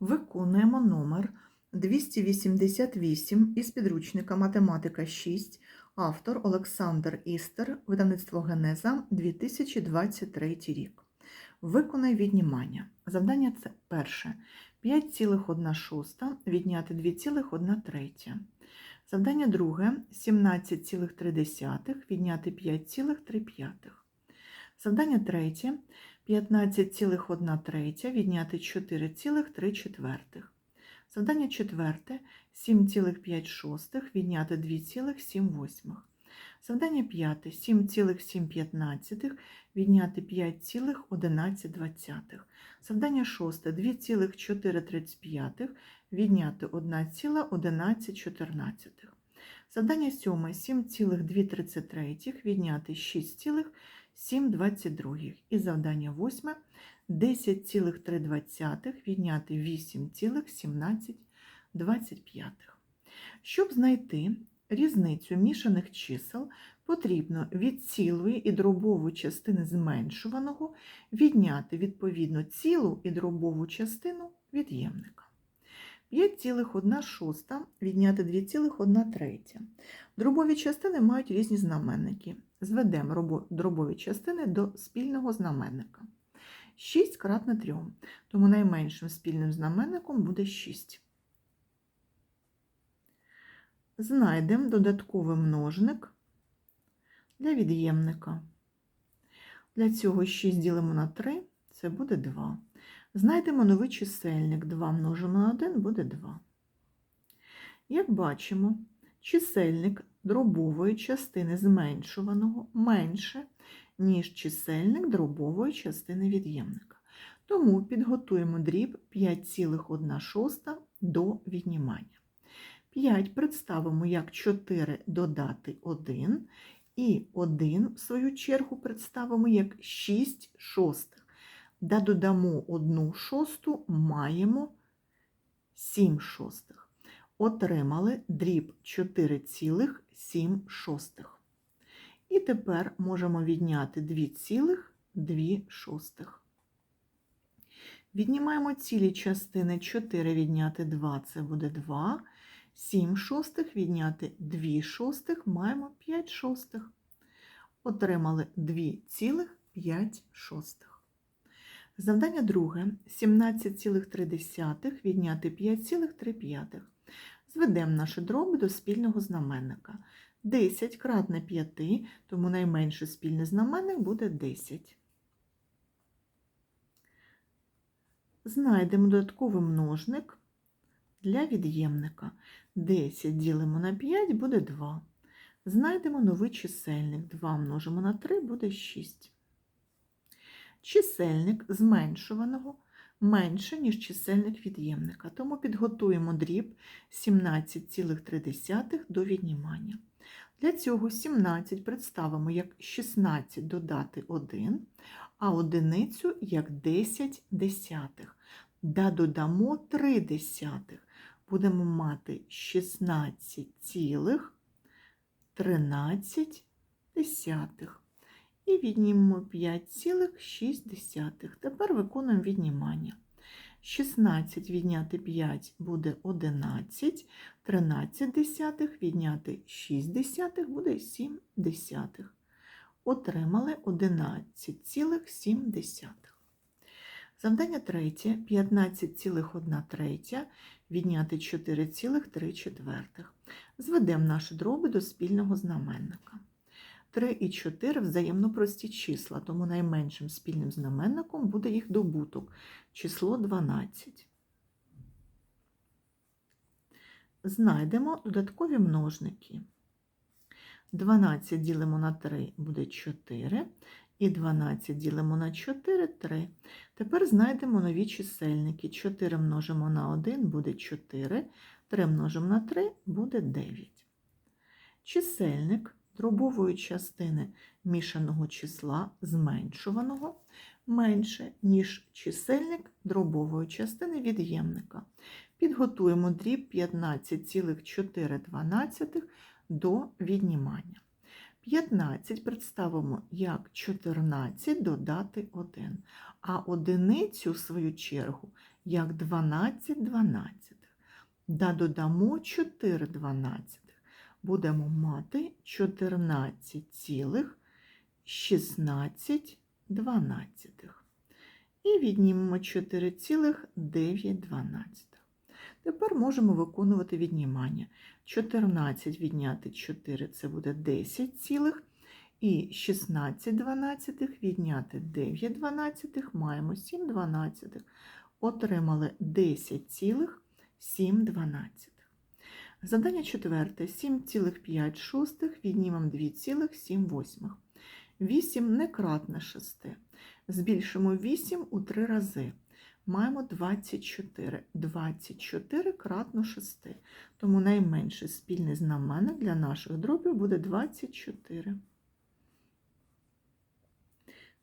Виконуємо номер 288 із підручника Математика 6, автор Олександр Істер, видавництво Генеза 2023 рік. Виконай віднімання. Завдання це перше. 5,1 відняти 2,1 третя. Завдання друге. 17,3 відняти 5,3. Завдання третє. 15,1 третя відняти 4,3 четвертих. Завдання четверте 7,5 шостих відняти 2,7 восьмих. Завдання п'яте 7,7 відняти 5,11 двадцятих. Завдання шосте 2,435 відняти 1,11 чотирнадцятих. Завдання сьоме 7,233 відняти 6,7 7 22 і завдання восьме 10,3 відняти 8,17 25. Щоб знайти різницю мішаних чисел, потрібно від цілої і дробової частини зменшуваного відняти відповідно цілу і дробову частину від'ємника. 5,1 шоста відняти 2,1 третя. Дробові частини мають різні знаменники. Зведемо дробові частини до спільного знаменника. 6 кратне 3, тому найменшим спільним знаменником буде 6. Знайдемо додатковий множник для від'ємника. Для цього 6 ділимо на 3, це буде 2. Знайдемо новий чисельник. 2 множимо на 1 буде 2. Як бачимо, чисельник дробової частини зменшуваного менше, ніж чисельник дробової частини від'ємника. Тому підготуємо дріб 5,1 до віднімання. 5 представимо як 4 додати 1, і 1, в свою чергу, представимо як 6 шостих. Да додамо 1 шосту, маємо 7 шостих. Отримали дріб 4,7 шостих. І тепер можемо відняти 2,2 шостих. Віднімаємо цілі частини 4 відняти 2, це буде 2. 7 шостих відняти 2 шостих, маємо 5 шостих. Отримали 2,5 шостих. Завдання друге. 17,3 відняти 5,3. Зведемо наші дроби до спільного знаменника. 10 кратне 5, тому найменший спільний знаменник буде 10. Знайдемо додатковий множник для від'ємника. 10 ділимо на 5 буде 2. Знайдемо новий чисельник. 2 множимо на 3 буде 6. Чисельник зменшуваного менше, ніж чисельник від'ємника, тому підготуємо дріб 17,3 до віднімання. Для цього 17 представимо як 16 додати 1, а одиницю як 10 десятих. Да додамо 3 десятих. Будемо мати 16,13 десятих. І віднімемо 5,6. Тепер виконуємо віднімання. 16 відняти 5 буде 11, 13 десятих відняти 6 десятих буде 7 десятих. Отримали 11,7. Завдання третє. 15,1 третя відняти 4,3 четвертих. Зведемо наші дроби до спільного знаменника. 3 і 4 взаємно прості числа, тому найменшим спільним знаменником буде їх добуток число 12. Знайдемо додаткові множники. 12 ділимо на 3 буде 4, і 12 ділимо на 4 3. Тепер знайдемо нові чисельники. 4 множимо на 1 буде 4, 3 множимо на 3 буде 9. Чисельник дробової частини мішаного числа зменшуваного менше, ніж чисельник дробової частини від'ємника. Підготуємо дріб 15,4 до віднімання. 15 представимо як 14 додати 1, а одиницю, в свою чергу, як 12 дванадцятих. Да додамо 4 дванадцятих. Будемо мати 14,16 дванадцятих. І віднімемо 4,9. Тепер можемо виконувати віднімання. 14 відняти 4 це буде 10 цілих. І 16 дванадцятих відняти 9 дванадцятих маємо 7 дванадцятих. Отримали 10,7 дванадцятих. Задання четверте. 7,5 шостих віднімемо 2,7 восьмих. 8 не кратне 6. Збільшимо 8 у 3 рази. Маємо 24. 24 кратно 6. Тому найменший спільний знаменник для наших дробів буде 24.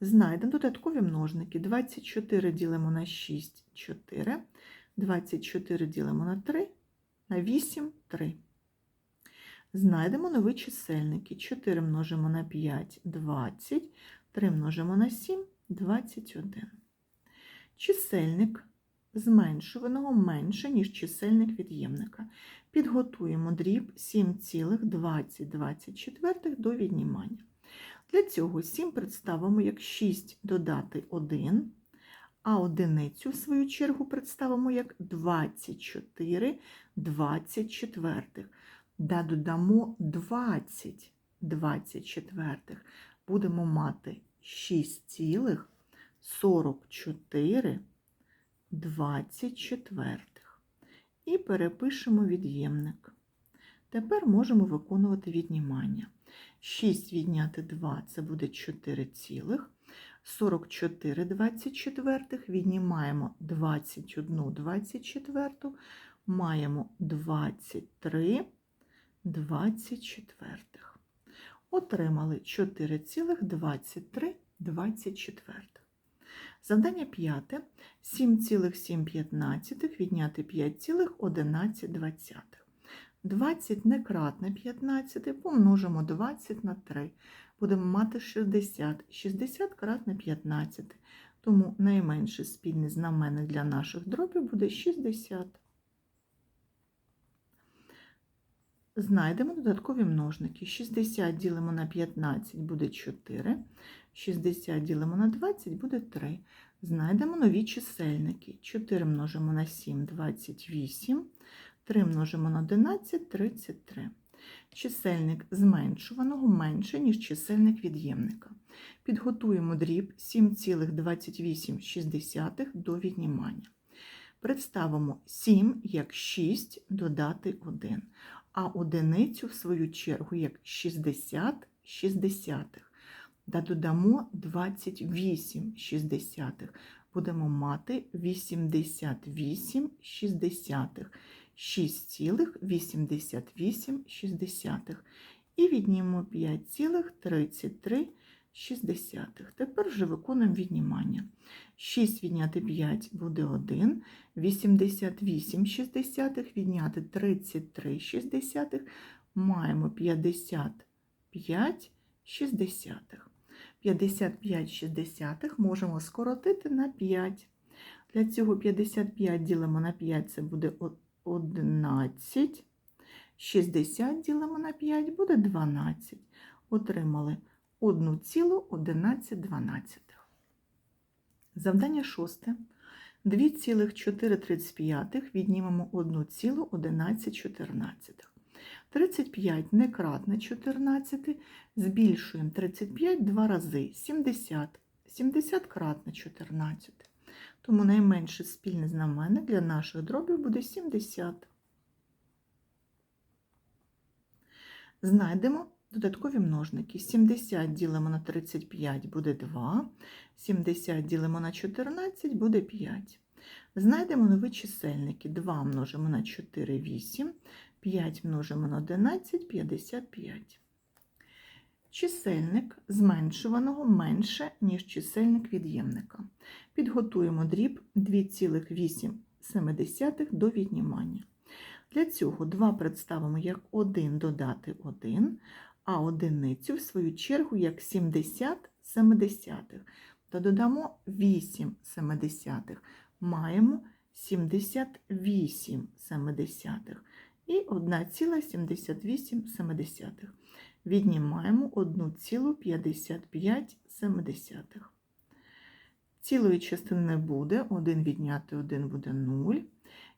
Знайдемо додаткові множники. 24 ділимо на 6 – 4. 24 ділимо на 3, на 8 – 3. Знайдемо нові чисельники. 4 множимо на 5 – 20. 3 множимо на 7 – 21. Чисельник зменшуваного менше, ніж чисельник від'ємника. Підготуємо дріб 7,2024 до віднімання. Для цього 7 представимо як 6 додати 1, а одиницю, в свою чергу, представимо як 24 24. Да додамо 20 24. Будемо мати 6,44 24. І перепишемо від'ємник. Тепер можемо виконувати віднімання. 6 відняти 2 це буде 4 цілих. 44 24 віднімаємо 21 24, маємо 23 24. Отримали 4,23 24. Завдання п'яте. 7,7 відняти 5,11 20 не кратне 15, помножимо 20 на 3. Будемо мати 60. 60 кратне 15. Тому найменший спільний знаменник для наших дробів буде 60. Знайдемо додаткові множники. 60 ділимо на 15 буде 4. 60 ділимо на 20 буде 3. Знайдемо нові чисельники. 4 множимо на 7 28. 3 множимо на 11 33. Чисельник зменшуваного менше, ніж чисельник від'ємника. Підготуємо дріб 7,28 до віднімання. Представимо 7 як 6 додати 1, а одиницю, в свою чергу, як 60 шістдесятих. Да додамо 28 шістдесятих будемо мати 88,6, 6,88. І віднімемо 5,33. Тепер вже виконуємо віднімання. 6 відняти 5 буде 1, 88,6 відняти 33,6. Маємо 55,6. 55,6 можемо скоротити на 5. Для цього 55 ділимо на 5, це буде 11. 60 ділимо на 5 буде 12. Отримали 1,1112. Завдання шосте. 2,435 віднімемо 1,1114. 35 не кратне 14, збільшуємо 35 два рази 70. 70 кратне 14. Тому найменший спільний знаменник для наших дробів буде 70. Знайдемо додаткові множники. 70 ділимо на 35 буде 2, 70 ділимо на 14 буде 5. Знайдемо нові чисельники. 2 множимо на 4 8, 5 множимо на 11 55. Чисельник зменшуваного менше, ніж чисельник від'ємника. Підготуємо дріб 2,8 до віднімання. Для цього 2 представимо як 1 додати 1, а одиницю, в свою чергу, як 70 семидесятих. Та додамо 8 семидесятих. Маємо 78 семидесятих і 1,78. Віднімаємо 1,55. Цілої частини не буде, 1 відняти 1 буде 0.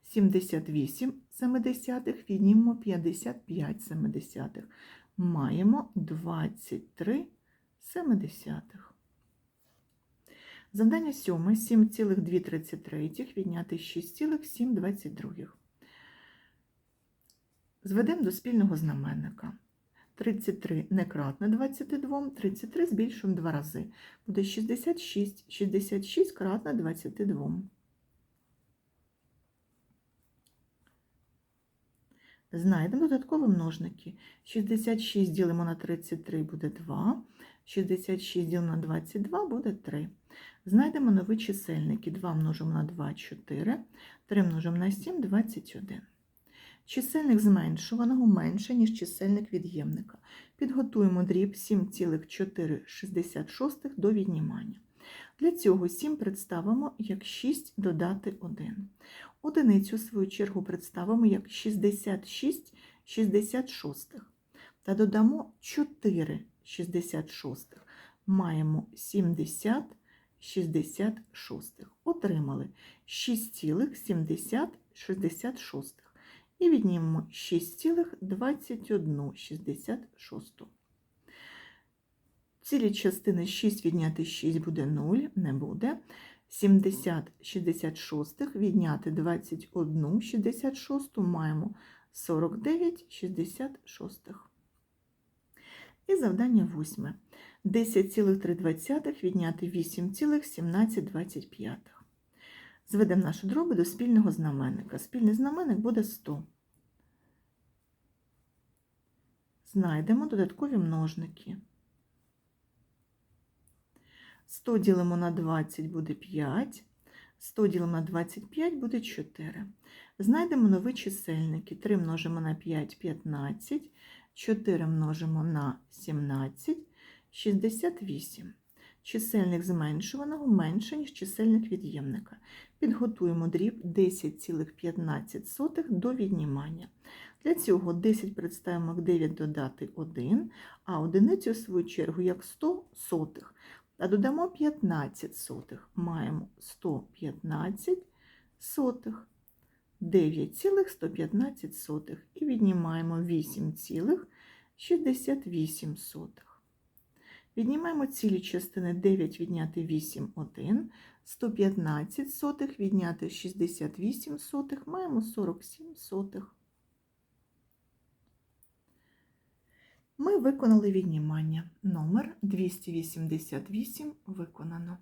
78 семидесятих віднімемо 55 семидесятих. Маємо 23 семидесятих. Завдання 7. 7,233 відняти 6,722. Зведемо до спільного знаменника. 33 не кратне 22, 33 збільшуємо 2 рази. Буде 66, 66 кратне 22. Знайдемо додаткові множники. 66 ділимо на 33 буде 2. 66 ділимо на 22 буде 3. Знайдемо нові чисельники. 2 множимо на 2 4. 3 множимо на 7 21. Чисельник зменшуваного менше, ніж чисельник від'ємника. Підготуємо дріб 7,466 до віднімання. Для цього 7 представимо як 6 додати 1. Одиницю, в свою чергу, представимо як 66 66. Та додамо 4 66. Маємо 70 66. Отримали 6,7066 і віднімемо 6,2166. Цілі частини 6 відняти 6 буде 0, не буде. 70 66 відняти 21 66 маємо 49 66. І завдання 8. 10,3 відняти 8,1725. Зведемо наші дроби до спільного знаменника. Спільний знаменник буде 100. Знайдемо додаткові множники. 100 ділимо на 20 буде 5, 100 ділимо на 25 буде 4. Знайдемо нові чисельники. 3 множимо на 5 15, 4 множимо на 17, 68. Чисельник зменшуваного менше, ніж чисельник від'ємника. Підготуємо дріб 10,15 до віднімання. Для цього 10 представимо як 9 додати 1, а одиницю, в свою чергу, як 100 сотих. Та додамо 15 сотих. Маємо 115 сотих, 9,115 сотих. І віднімаємо 8,68 сотих. Віднімаємо цілі частини 9 відняти 8 1, 115 сотих відняти 68 сотих, маємо 47 сотих. Ми виконали віднімання. Номер 288 виконано.